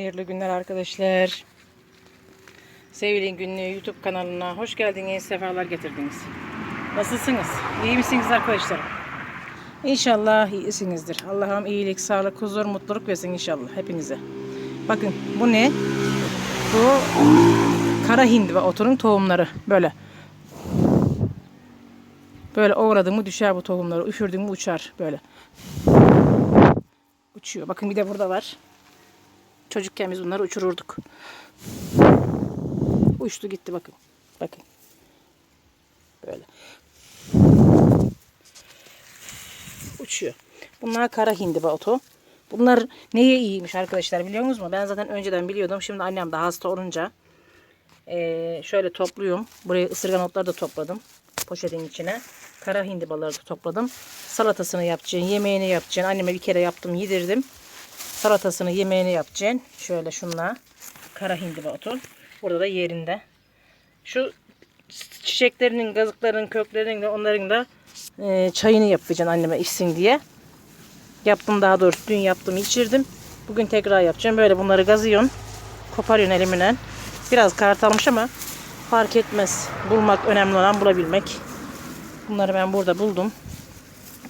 Hayırlı günler arkadaşlar. Sevgili Günlüğü YouTube kanalına hoş geldiniz, sefalar getirdiniz. Nasılsınız? İyi misiniz arkadaşlar? İnşallah iyisinizdir. Allah'ım iyilik, sağlık, huzur, mutluluk versin inşallah hepinize. Bakın bu ne? Bu kara hindiba otunun tohumları. Böyle. Böyle ovradın mı düşer bu tohumları. Üfürdün mü uçar. Böyle. Uçuyor. Bakın bir de burada var. Çocukken biz bunları uçururduk. Uçtu gitti bakın. Bakın. Böyle. Uçuyor. Bunlar kara hindiba otu. Bunlar neye iyiymiş arkadaşlar biliyor musunuz mu? Ben zaten önceden biliyordum. Şimdi annem de hasta olunca eee, şöyle topluyorum. Buraya ısırgan otları da topladım. Poşetin içine. Kara hindibaları da topladım. Salatasını yapacaksın, yemeğini yapacaksın. Anneme bir kere yaptım, yedirdim. Salatasını, yemeğini yapacaksın. Şöyle şunla. Kara hindiba otu. Burada da yerinde. Şu çiçeklerinin, gazıklarının, köklerinin de onların da e, çayını yapacaksın anneme içsin diye. Yaptım daha doğrusu. Dün yaptım, içirdim. Bugün tekrar yapacağım. Böyle bunları gazıyorsun. Koparıyorsun elimle. Biraz kartalmış ama fark etmez. Bulmak önemli olan bulabilmek. Bunları ben burada buldum.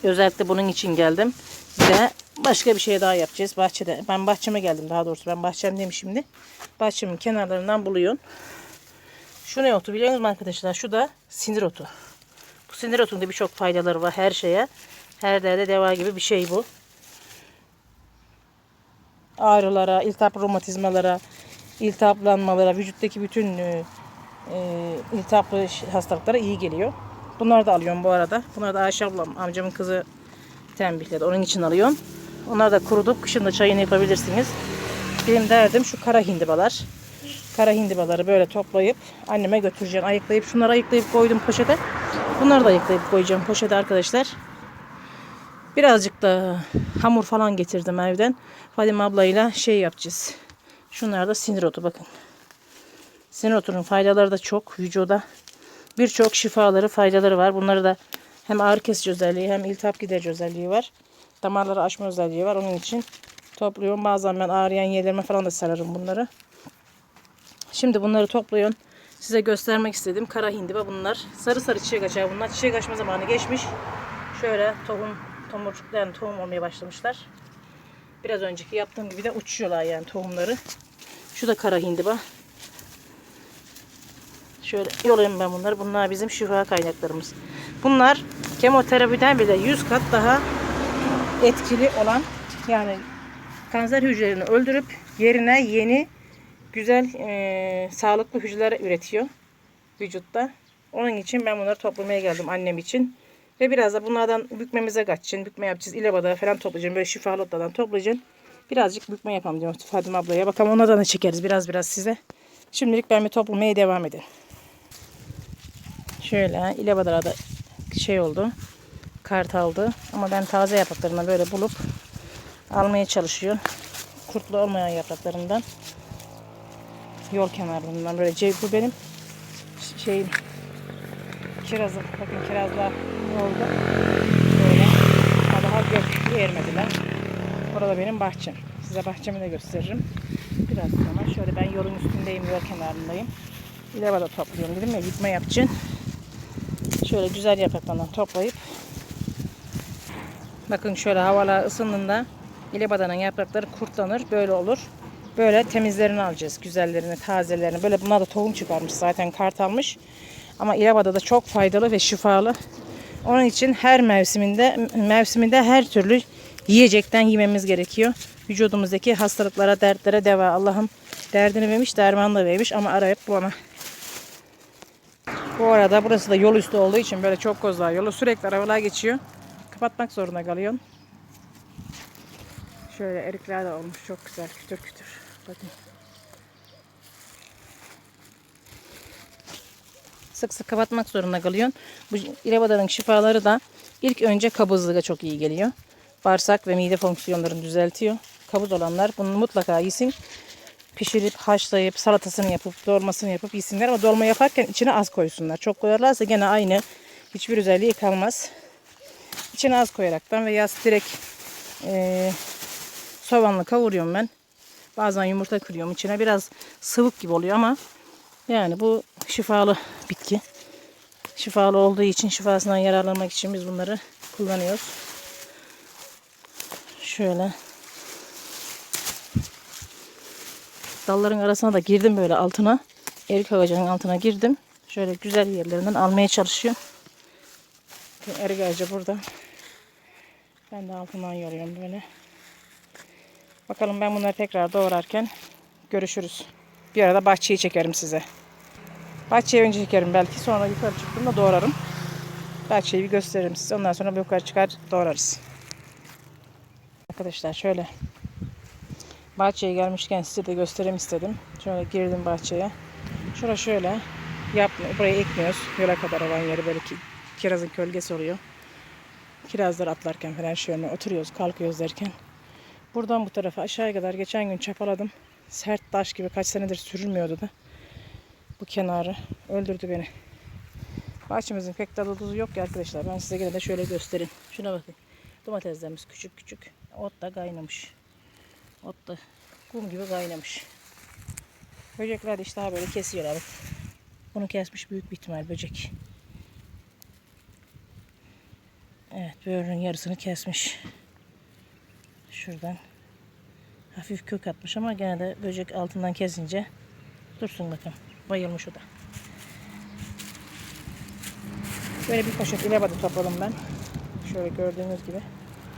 Özellikle bunun için geldim. Bir de başka bir şey daha yapacağız bahçede. Ben bahçeme geldim daha doğrusu. Ben bahçemdeyim şimdi. Bahçemin kenarlarından buluyorsun. Şu ne otu biliyor musunuz arkadaşlar? Şu da sinir otu. Bu sinir otunun da birçok faydaları var her şeye. Her derde deva gibi bir şey bu. Ağrılara, iltihap romatizmalara, iltihaplanmalara, vücuttaki bütün e, e, iltihaplı hastalıklara iyi geliyor. Bunları da alıyorum bu arada. Bunları da Ayşe ablam, amcamın kızı tembihledi. Onun için alıyorum. Onları da kurutup kışın da çayını yapabilirsiniz. Benim derdim şu kara hindibalar. Kara hindibaları böyle toplayıp anneme götüreceğim. Ayıklayıp şunları ayıklayıp koydum poşete. Bunları da ayıklayıp koyacağım poşete arkadaşlar. Birazcık da hamur falan getirdim evden. Fadime ablayla şey yapacağız. Şunlar da sinir otu bakın. Sinir otunun faydaları da çok vücuda. Birçok şifaları, faydaları var. Bunları da hem ağrı kesici özelliği hem iltihap giderici özelliği var. Damarları açma özelliği var. Onun için topluyorum. Bazen ben ağrıyan yerlerime falan da sararım bunları. Şimdi bunları topluyorum. Size göstermek istedim. Kara hindiba bunlar. Sarı sarı çiçek açar bunlar. Çiçek açma zamanı geçmiş. Şöyle tohum, tomurcuklar yani tohum olmaya başlamışlar. Biraz önceki yaptığım gibi de uçuyorlar yani tohumları. Şu da kara hindiba. Şöyle yolayayım ben bunları. Bunlar bizim şifa kaynaklarımız. Bunlar kemoterapiden bile 100 kat daha etkili olan yani kanser hücrelerini öldürüp yerine yeni güzel e, sağlıklı hücreler üretiyor vücutta. Onun için ben bunları toplamaya geldim annem için. Ve biraz da bunlardan bükmemize kaçacağım. Bükme yapacağız. İlebada falan toplayacağım. Böyle şifalı otlardan toplayacağım. Birazcık bükme yapalım diyorum Fadime ablaya. Bakalım onlardan da çekeriz biraz biraz size. Şimdilik ben bir toplamaya devam edeyim. Şöyle ilebadara da şey oldu. Kart aldı. Ama ben taze yapraklarından böyle bulup almaya çalışıyorum. Kurtlu olmayan yapraklarından. Yol kenarlarından böyle cev bu benim şeyin kirazı. Bakın kirazlar oldu. Böyle. Ama daha gök ermediler. Burada benim bahçem. Size bahçemi de gösteririm. Biraz sonra şöyle ben yolun üstündeyim, yol kenarındayım. İlevada topluyorum dedim ya, yıkma yapacağım. Şöyle güzel yapraklarından toplayıp bakın şöyle havalar ısındığında ilebadanın yaprakları kurtlanır. Böyle olur. Böyle temizlerini alacağız. Güzellerini, tazelerini. Böyle bunlar da tohum çıkarmış zaten kart almış. Ama ilebada da çok faydalı ve şifalı. Onun için her mevsiminde mevsiminde her türlü yiyecekten yememiz gerekiyor. Vücudumuzdaki hastalıklara, dertlere deva. Allah'ım derdini vermiş, dermanı da vermiş ama arayıp bulana. Bu arada burası da yol üstü olduğu için böyle çok kozlar yolu sürekli arabalar geçiyor. Kapatmak zorunda kalıyorsun. Şöyle erikler de olmuş çok güzel kütür kütür. Bakın. Sık sık kapatmak zorunda kalıyorsun. Bu ilevadanın şifaları da ilk önce kabızlığa çok iyi geliyor. Bağırsak ve mide fonksiyonlarını düzeltiyor. Kabız olanlar bunu mutlaka yesin. Pişirip, haşlayıp, salatasını yapıp, dolmasını yapıp yesinler. Ama dolma yaparken içine az koysunlar. Çok koyarlarsa gene aynı. Hiçbir özelliği kalmaz. İçine az koyaraktan veya direkt e, soğanla kavuruyorum ben. Bazen yumurta kırıyorum içine. Biraz sıvık gibi oluyor ama yani bu şifalı bitki. Şifalı olduğu için şifasından yararlanmak için biz bunları kullanıyoruz. Şöyle. Dalların arasına da girdim böyle altına. Erik ağacının altına girdim. Şöyle güzel yerlerinden almaya çalışıyorum. Erik ağacı burada. Ben de altından yoruyorum böyle. Bakalım ben bunları tekrar doğrarken görüşürüz. Bir arada bahçeyi çekerim size. Bahçeyi önce çekerim belki sonra yukarı çıktığımda doğrarım. Bahçeyi bir gösteririm size. Ondan sonra yukarı çıkar doğrarız. Arkadaşlar şöyle bahçeye gelmişken size de göstereyim istedim. Şöyle girdim bahçeye. Şura şöyle yapma, burayı ekmiyoruz. Yola kadar olan yeri böyle ki, kirazın kölgesi oluyor. Kirazlar atlarken falan şöyle oturuyoruz, kalkıyoruz derken. Buradan bu tarafa aşağıya kadar geçen gün çapaladım. Sert taş gibi kaç senedir sürülmüyordu da. Bu kenarı öldürdü beni. Bahçemizin pek tadı tuzu yok ki arkadaşlar. Ben size gene de şöyle göstereyim. Şuna bakın. Domateslerimiz küçük küçük. Ot da kaynamış. Ot da kum gibi kaynamış. Böcekler de işte daha böyle kesiyorlar. Bak. Bunu kesmiş büyük bir ihtimal böcek. Evet böğrünün yarısını kesmiş. Şuradan. Hafif kök atmış ama gene de böcek altından kesince dursun bakın. Bayılmış o da. Böyle bir poşet ilebadı topladım ben. Şöyle gördüğünüz gibi.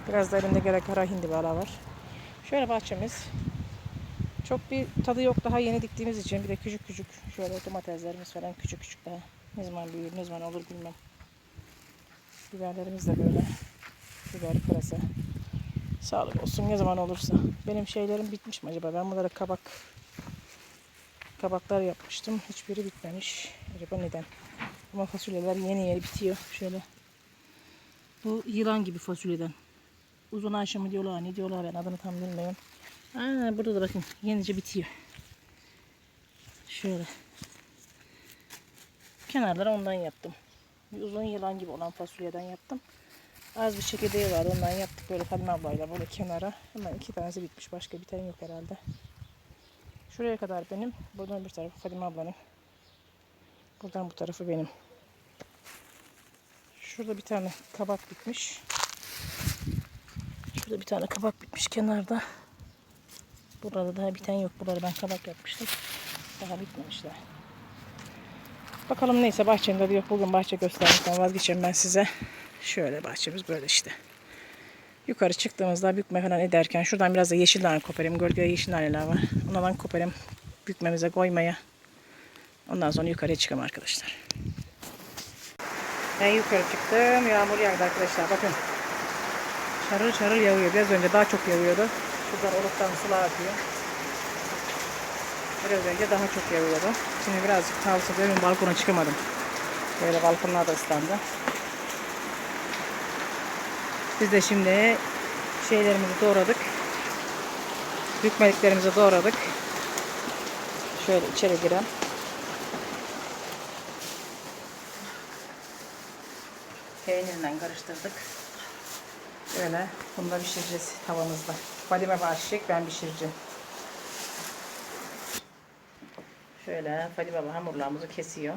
Biraz da elimde gerek kara hindi balığı var. Şöyle bahçemiz. Çok bir tadı yok daha yeni diktiğimiz için bir de küçük küçük şöyle domateslerimiz falan küçük küçük daha. Ne zaman büyür ne zaman olur bilmem. Biberlerimiz de böyle. Biber pırasa. Sağlık olsun ne zaman olursa. Benim şeylerim bitmiş mi acaba? Ben bunlara kabak kabaklar yapmıştım. Hiçbiri bitmemiş. Acaba neden? Ama fasulyeler yeni yeni bitiyor. Şöyle. Bu yılan gibi fasulyeden. Uzun ayşe diyorlar ne diyorlar ben adını tam bilmiyorum. Aa, burada da bakın yenice bitiyor. Şöyle. Kenarları ondan yaptım. Bir uzun yılan gibi olan fasulyeden yaptım. Az bir çekirdeği var ondan yaptık böyle Fadime ablayla böyle kenara. Hemen iki tanesi bitmiş başka biten yok herhalde. Şuraya kadar benim. Buradan bir tarafı Fadime ablanın. Buradan bu tarafı benim. Şurada bir tane kabak bitmiş. Şurada bir tane kabak bitmiş kenarda. Burada daha biten yok. Buraları ben kabak yapmıştım. Daha bitmemişler. Bakalım neyse bahçemde de yok. Bugün bahçe göstermekten vazgeçeyim ben size. Şöyle bahçemiz böyle işte. Yukarı çıktığımızda bükme falan ederken şuradan biraz da yeşil nane koparayım. Gölgede yeşil naneler var. Onlardan koparayım. Bükmemize koymaya. Ondan sonra yukarıya çıkalım arkadaşlar. Ben yukarı çıktım. Yağmur yağdı arkadaşlar. Bakın. Şarıl şarıl yağıyor. Biraz önce daha çok yağıyordu. Şuradan oluktan sular akıyor. Biraz önce daha çok yağıyordu. Şimdi birazcık tavsiye ediyorum. Balkona çıkamadım. Böyle balkonlar da ıslandı. Biz de şimdi şeylerimizi doğradık. Bükmeliklerimizi doğradık. Şöyle içeri giren. Peynirle karıştırdık. Böyle bunu da pişireceğiz tavamızda. Fadime başlayacak ben pişireceğim. Şöyle Fadime baba hamurlarımızı kesiyor.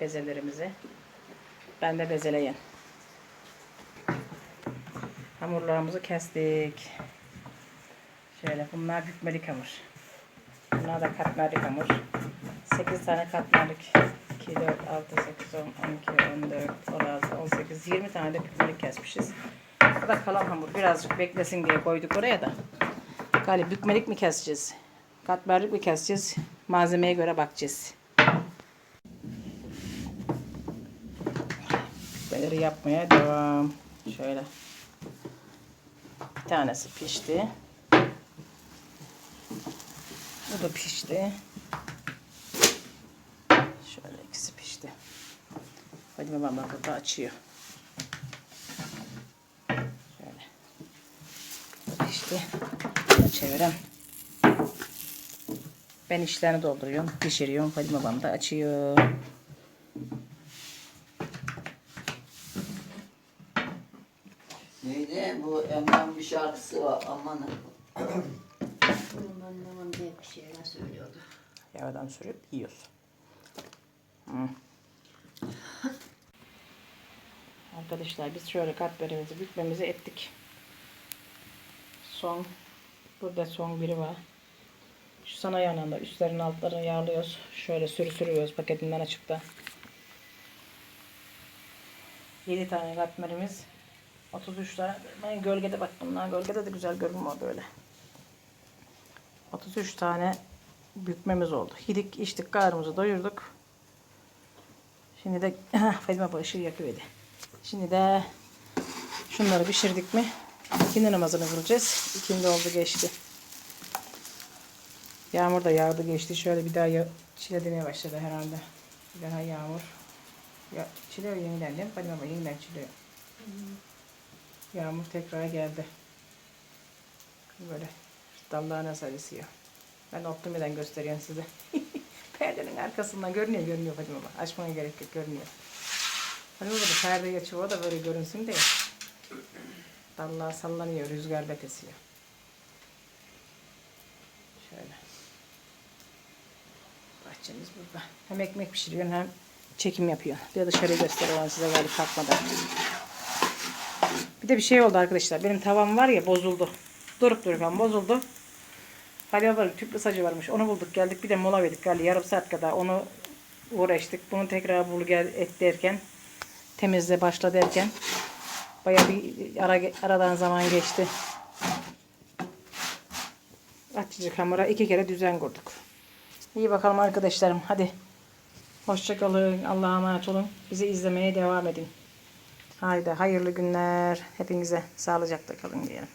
Bezelerimizi. Ben de bezeleyen. Hamurlarımızı kestik. Şöyle bunlar bükmelik hamur. Bunlar da katmerlik hamur. 8 tane katmerlik. 2, 4, 6, 8, 10, 12, 14, 16, 18, 20 tane de bükmelik kesmişiz. Bu da kalan hamur. Birazcık beklesin diye koyduk oraya da. Galiba bükmelik mi keseceğiz? Katmerlik mi keseceğiz? Malzemeye göre bakacağız. Bükmeleri yapmaya devam. Şöyle. Bir tanesi pişti. Bu da pişti. Şöyle ikisi pişti. Fadime baba burada açıyor. Şöyle. Pişti. Bunu. Ben işlerini dolduruyorum, pişiriyorum. Fadime babam da açıyor. Neydi bu Emrah'ın bir şarkısı var aman Anlamam diye bir şeyler söylüyordu. Yağdan sürüp yiyoruz. Hı. Arkadaşlar biz şöyle katmerimizi bükmemizi ettik. Son burada son biri var. Sana yanında üstlerin altlarını yağlıyoruz. Şöyle sürü sürüyoruz paketinden açıp da. 7 tane katmerimiz 33 tane. Gölgede bak bunlar gölgede de güzel görünüyor böyle. 33 tane bükmemiz oldu. Yedik, içtik, karnımızı doyurduk. Şimdi de Fadime ışığı yakıverdi. Şimdi de şunları pişirdik mi ikindi namazını kılacağız. İkindi oldu geçti. Yağmur da yağdı geçti. Şöyle bir daha ya çile demeye başladı herhalde. Bir daha yağmur. Ya, çiliyor yeniden değil mi? Fadime abla yeniden çiliyor. Yağmur tekrar geldi. Böyle dallarına sarısıyor. Ben optimiden gösteriyorum size. Perdenin arkasından görünüyor görünüyor Fadime abla. Açmaya gerek yok görünüyor. Fadime abla da perdeyi açıyor o da böyle görünsün diye. Dallar sallanıyor rüzgar betesiyor. Şöyle. Bahçemiz burada. Hem ekmek pişiriyorsun hem çekim yapıyorsun. Bir de dışarıyı gösteriyorum size gelip kalkmadan. Bir de bir şey oldu arkadaşlar. Benim tavam var ya bozuldu. Durup dururken bozuldu. Halil var tüplü sacı varmış. Onu bulduk geldik. Bir de mola verdik galiba yarım saat kadar. Onu uğraştık. Bunu tekrar bul gel et derken temizle başla derken baya bir ara, aradan zaman geçti. Açıcık hamura iki kere düzen kurduk. İyi bakalım arkadaşlarım. Hadi. Hoşçakalın. Allah'a emanet olun. Bizi izlemeye devam edin. Haydi hayırlı günler. Hepinize sağlıcakla kalın diyelim.